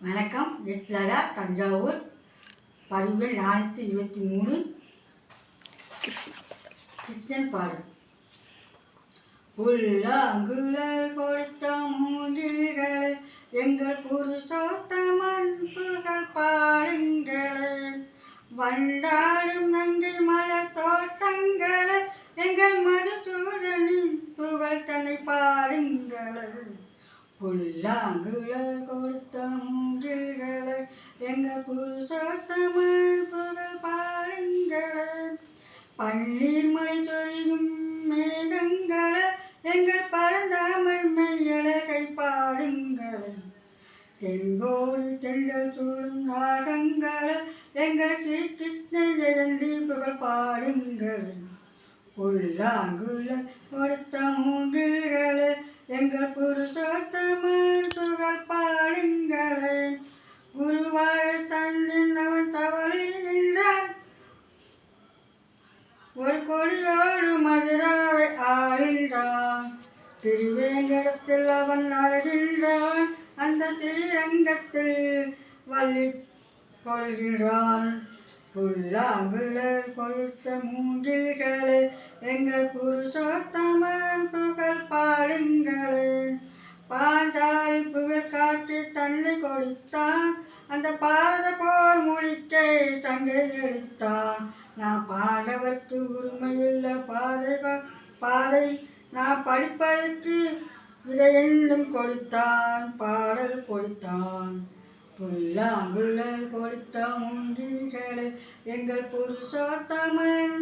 வணக்கம். எஸ்லரா தஞ்சாவூர். பதிவு நானூற்றி இருபத்தி மூணு. கிருஷ்ணன் பாடல். புல்லாங்குழல் கொடுத்த மூங்கில்களை எங்கள் புருஷோத்தமன் புகழ் பாடுங்களே வண்டாடும் நன்றி மலர் தோட்டங்களே எங்கள் மதுசூதனின் புகழ் தன்னை பாடுங்களே புல்லாங்குழல் கொடுத்த மூங்கில்களை எங்கள் புருஷத்தமன் புகழ் பாடுங்களே. பன்னீர் மலை சொரியும் மேகங்களை எங்கள் பரந்தாமல் மெய்யலை பாடுங்களை தெங்கோடு தெள்ளல் சூழும் நாகங்களை எங்கள் ஸ்ரீ கிருஷ்ண ஜெயந்தி புகழ் பாடுங்களை. புல்லாங்குழல் கொடுத்த மூங்கில் புருஷோத்தமன் சுகல் பாடுங்களை. குருவாய் தன்னின் அவன் ஒரு கொடியோடு மதுராவை ஆகின்றான் திருவேங்கடத்தில் அவன் அழுகின்றான். அந்த ஸ்ரீரங்கத்தில் வள்ளி கொள்கின்றான். புல்லாங்குழல் கொழுத்த மூங்கில்களை எங்கள் புருஷோத்தமன் புகழ் பாடுங்கள். தன்னை கொடுத்தான். அந்த பாரத போர் முடிக்க சங்கை எடுத்தான். நான் பாடவர்க்கு உரிமையுள்ள பாதை பாதை நான் படிப்பதற்கு இதை என்னும் கொடுத்தான் பாடல் கொடுத்தான். புல்லாங்குழல் கொடுத்த மூங்கில்களை எங்கள் புருஷோத்தமன்